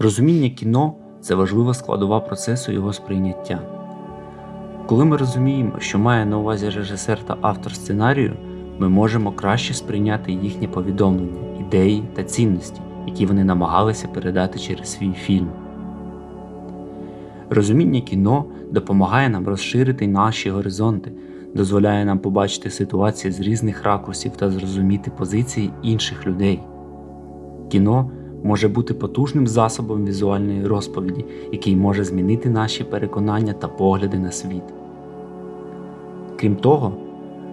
Розуміння кіно це важлива складова процесу його сприйняття. Коли ми розуміємо, що має на увазі режисер та автор сценарію, ми можемо краще сприйняти їхнє повідомлення, ідеї та цінності, які вони намагалися передати через свій фільм. Розуміння кіно допомагає нам розширити наші горизонти, дозволяє нам побачити ситуації з різних ракурсів та зрозуміти позиції інших людей. Кіно може бути потужним засобом візуальної розповіді, який може змінити наші переконання та погляди на світ. Крім того,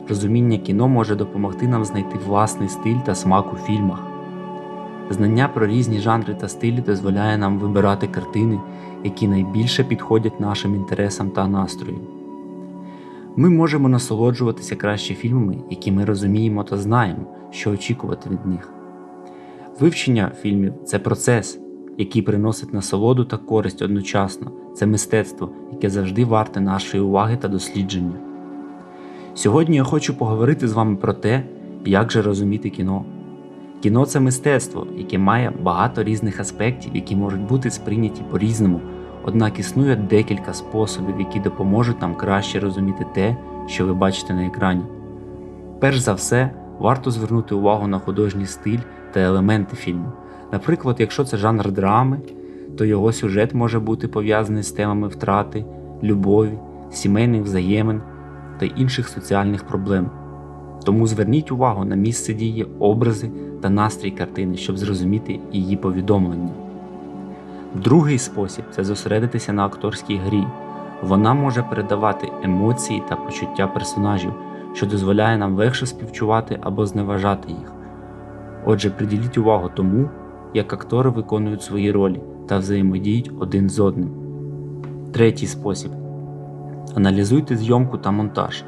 розуміння кіно може допомогти нам знайти власний стиль та смак у фільмах. Знання про різні жанри та стилі дозволяє нам вибирати картини, які найбільше підходять нашим інтересам та настрою. Ми можемо насолоджуватися краще фільмами, які ми розуміємо та знаємо, що очікувати від них. Вивчення фільмів це процес, який приносить насолоду та користь одночасно. Це мистецтво, яке завжди варте нашої уваги та дослідження. Сьогодні я хочу поговорити з вами про те, як же розуміти кіно. Кіно це мистецтво, яке має багато різних аспектів, які можуть бути сприйняті по-різному, однак існує декілька способів, які допоможуть нам краще розуміти те, що ви бачите на екрані. Перш за все, варто звернути увагу на художній стиль та елементи фільму. Наприклад, якщо це жанр драми, то його сюжет може бути пов'язаний з темами втрати, любові, сімейних взаємин та інших соціальних проблем. Тому зверніть увагу на місце дії, образи та настрій картини, щоб зрозуміти її повідомлення. Другий спосіб це зосередитися на акторській грі. Вона може передавати емоції та почуття персонажів, що дозволяє нам легше співчувати або зневажати їх. Отже, приділіть увагу тому, як актори виконують свої ролі та взаємодіють один з одним. Третій спосіб аналізуйте зйомку та монтаж.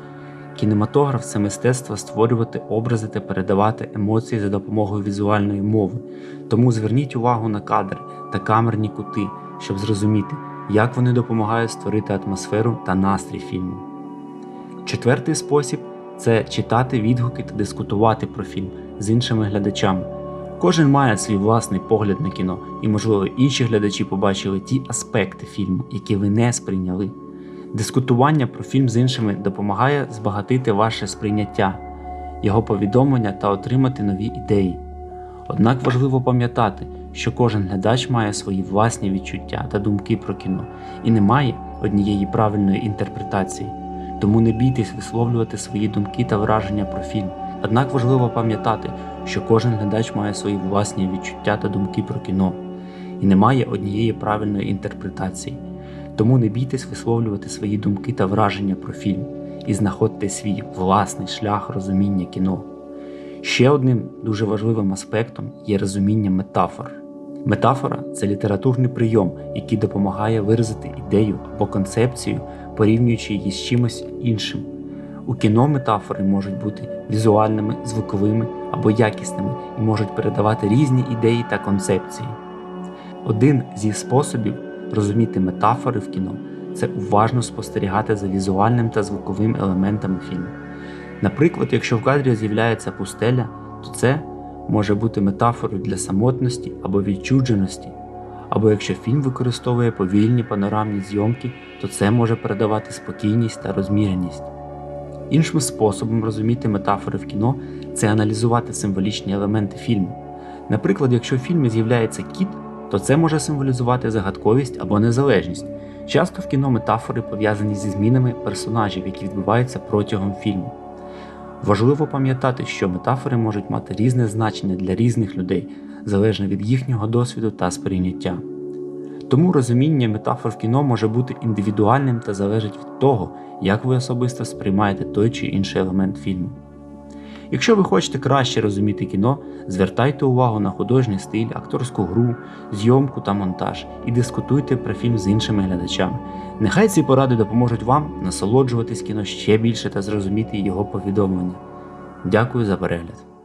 Кінематограф це мистецтво створювати образи та передавати емоції за допомогою візуальної мови. Тому зверніть увагу на кадри та камерні кути, щоб зрозуміти, як вони допомагають створити атмосферу та настрій фільму. Четвертий спосіб це читати відгуки та дискутувати про фільм з іншими глядачами. Кожен має свій власний погляд на кіно, і, можливо, інші глядачі побачили ті аспекти фільму, які ви не сприйняли. Дискутування про фільм з іншими допомагає збагатити ваше сприйняття, його повідомлення та отримати нові ідеї. Однак важливо пам'ятати, що кожен глядач має свої власні відчуття та думки про кіно і не має однієї правильної інтерпретації. Тому не бійтесь висловлювати свої думки та враження про фільм. Однак важливо пам'ятати, що кожен глядач має свої власні відчуття та думки про кіно і не має однієї правильної інтерпретації. Тому не бійтесь висловлювати свої думки та враження про фільм і знаходьте свій власний шлях розуміння кіно. Ще одним дуже важливим аспектом є розуміння метафор. Метафора це літературний прийом, який допомагає виразити ідею або концепцію, порівнюючи її з чимось іншим. У кіно метафори можуть бути візуальними, звуковими або якісними і можуть передавати різні ідеї та концепції. Один зі способів розуміти метафори в кіно це уважно спостерігати за візуальним та звуковим елементами фільму. Наприклад, якщо в кадрі з'являється пустеля, то це може бути метафорою для самотності або відчудженості. Або якщо фільм використовує повільні панорамні зйомки, то це може передавати спокійність та розміреність. Іншим способом розуміти метафори в кіно це аналізувати символічні елементи фільму. Наприклад, якщо в фільмі з'являється кіт, то це може символізувати загадковість або незалежність. Часто в кіно метафори пов'язані зі змінами персонажів, які відбуваються протягом фільму. Важливо пам'ятати, що метафори можуть мати різне значення для різних людей, залежно від їхнього досвіду та сприйняття. Тому розуміння метафор в кіно може бути індивідуальним та залежить від того, як ви особисто сприймаєте той чи інший елемент фільму. Якщо ви хочете краще розуміти кіно, звертайте увагу на художній стиль, акторську гру, зйомку та монтаж і дискутуйте про фільм з іншими глядачами. Нехай ці поради допоможуть вам насолоджуватись кіно ще більше та зрозуміти його повідомлення. Дякую за перегляд.